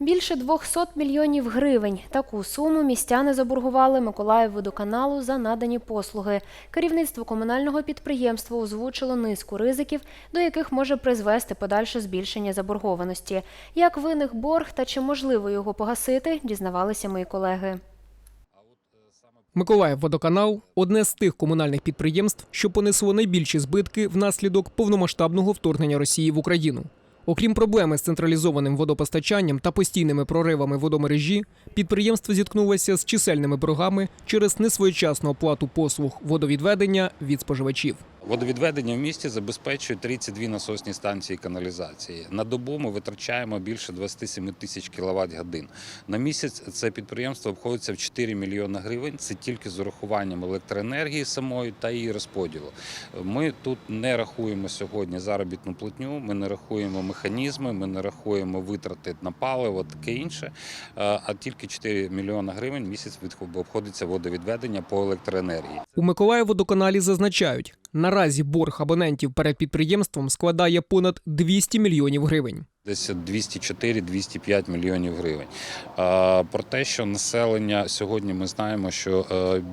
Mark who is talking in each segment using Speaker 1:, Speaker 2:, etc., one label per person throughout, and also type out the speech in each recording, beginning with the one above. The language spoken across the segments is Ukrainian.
Speaker 1: Більше 200 мільйонів гривень. Таку суму містяни заборгували Миколаївводоканалу за надані послуги. Керівництво комунального підприємства озвучило низку ризиків, до яких може призвести подальше збільшення заборгованості. Як виник борг та чи можливо його погасити, дізнавалися мої колеги.
Speaker 2: Миколаївводоканал – одне з тих комунальних підприємств, що понесло найбільші збитки внаслідок повномасштабного вторгнення Росії в Україну. Окрім проблеми з централізованим водопостачанням та постійними проривами водомережі, підприємство зіткнулося з чисельними боргами через несвоєчасну оплату послуг водовідведення від споживачів.
Speaker 3: Водовідведення в місті забезпечує 32 насосні станції каналізації. На добу ми витрачаємо більше 27 тисяч кіловат годин. На місяць це підприємство обходиться в 4 мільйони гривень. Це тільки з урахуванням електроенергії самої та її розподілу. Ми тут не рахуємо сьогодні заробітну платню, ми не рахуємо механізми, ми не рахуємо витрати на паливо, таке інше. А тільки 4 мільйони гривень місяць обходиться водовідведення по електроенергії.
Speaker 2: У Миколаївводоканалі зазначають, наразі борг абонентів перед підприємством складає понад 200 мільйонів гривень.
Speaker 3: Десь 204-205 мільйонів гривень. Про те, що населення сьогодні ми знаємо, що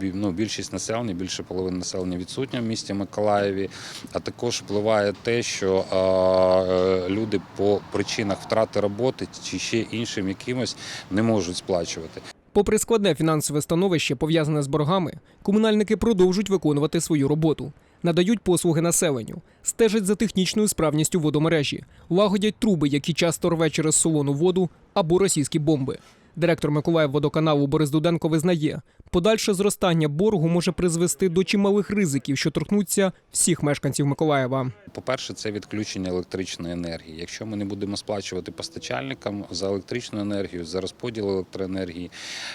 Speaker 3: е, ну, більшість населення, більше половини населення відсутня в місті Миколаєві. А також впливає те, що е, люди по причинах втрати роботи чи ще іншим якимось не можуть сплачувати.
Speaker 2: Попри складне фінансове становище, пов'язане з боргами, комунальники продовжують виконувати свою роботу, надають послуги населенню, стежать за технічною справністю водомережі, лагодять труби, які часто рве через солону воду або російські бомби. Директор Миколаївводоканалу Борис Дуденко визнає, подальше зростання боргу може призвести до чималих ризиків, що торкнуться всіх мешканців Миколаєва.
Speaker 3: По-перше, це відключення електричної енергії. Якщо ми не будемо сплачувати постачальникам за електричну енергію, за розподіл електроенергії,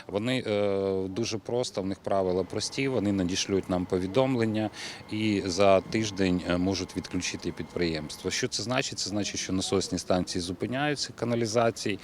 Speaker 3: вони е, дуже просто, в них правила прості, вони надішлють нам повідомлення і за тиждень е, можуть відключити підприємство. Що це значить? Це значить, що насосні станції зупиняються каналізації.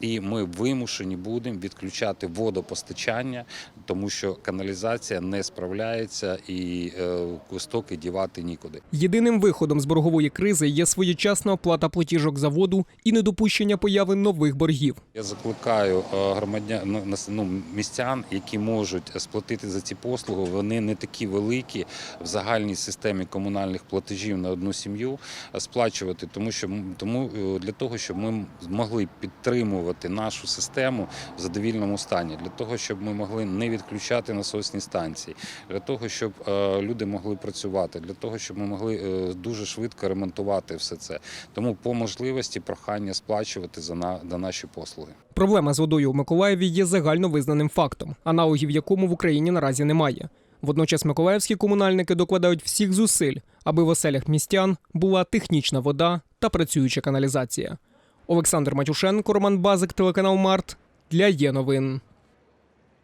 Speaker 3: І ми вимушені будемо відключати водопостачання, тому що каналізація не справляється і е, стоки дівати нікуди.
Speaker 2: Єдиним виходом з боргової кризи є своєчасна оплата платіжок за воду і недопущення появи нових боргів.
Speaker 3: Я закликаю е, громадян ну, ну, містян, які можуть сплатити за ці послуги. Вони не такі великі в загальній системі комунальних платежів на одну сім'ю сплачувати, тому що тому е, для того, щоб ми змогли підтримувати нашу систему в задовільному стані, для того, щоб ми могли не відключати насосні станції, для того, щоб е, люди могли працювати, для того, щоб ми могли е, дуже швидко ремонтувати все це. Тому по можливості прохання сплачувати за на, наші послуги.
Speaker 2: Проблема з водою у Миколаєві є загально визнаним фактом, аналогів якому в Україні наразі немає. Водночас миколаївські комунальники докладають всіх зусиль, аби в оселях містян була технічна вода та працююча каналізація. Олександр Матюшенко, Роман Базик, телеканал Март для є новин.